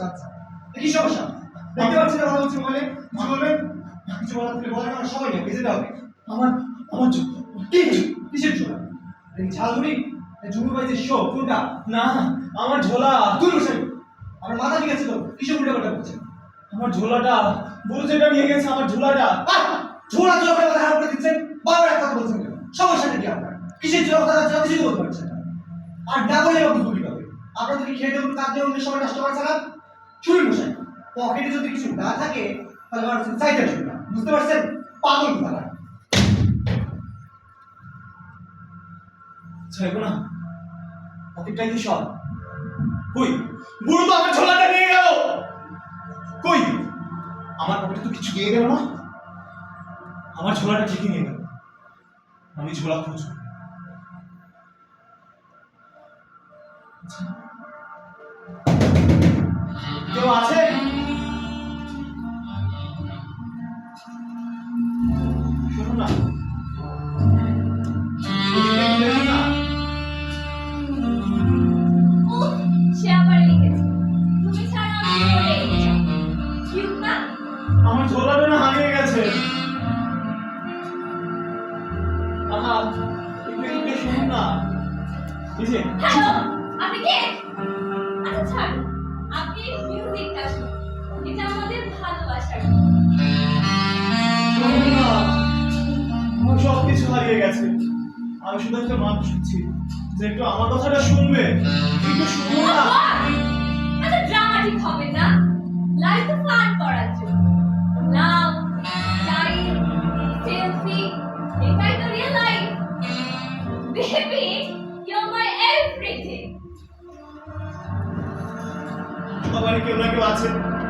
আচ্ছা আচ্ছা। আমার কিসের ঝোলা ঝালমুড়ি? আমার ঝোলা। দূর বসে আমার ঝোলাটা। বউ যেটা নিয়ে গেছে আমার ঝোলাটা! ঝোলা ঝোলা করে দিচ্ছেন? বারবার একটা বলছেন সমস্যাটা কি আপনার? কিসের ঝোলা কথা আছে কিছু বলতে পারছেন আর না বলে বাবু কি হবে আপনাদের খেয়ে দেবেন কাজ দেবেন সময় নষ্ট করে ছাড়া? পকেটে যদি কিছু না থাকে তাহলে মানুষ চাইতে আসবে না বুঝতে পারছেন? পাগল তারা। চাইব না। পকেটটাই সব। কই? বুড়ো তো আমার ঝোলাটা নিয়ে গেল! কই? আমার পকেটে তো কিছু দিয়ে গেল না? আমার ঝোলাটা ঠিকই নিয়ে গেল। আমি ঝোলা খুঁজবো। কেউ আছে? না। আমার হারিয়ে গেছে। আহা একটু একটু শুনুন না। এই আপনি কে? আচ্ছা ছাড় আপনি মিউজিকটা শুনুন। এটা আমাদের ভালোবাসার সব কিছু হারিয়ে গেছে। আমি শুধু একটা মানুষ হচ্ছি যে একটু আমার কথাটা শুনবে। একটু শুনুন না। আচ্ছা ড্রামাটিক হবে না। লাইফ তো ফান করার জন্য। লাভ লাইফ সেলফি এটাই তো real life baby you my everything সবারই কেউ না কেউ আছে।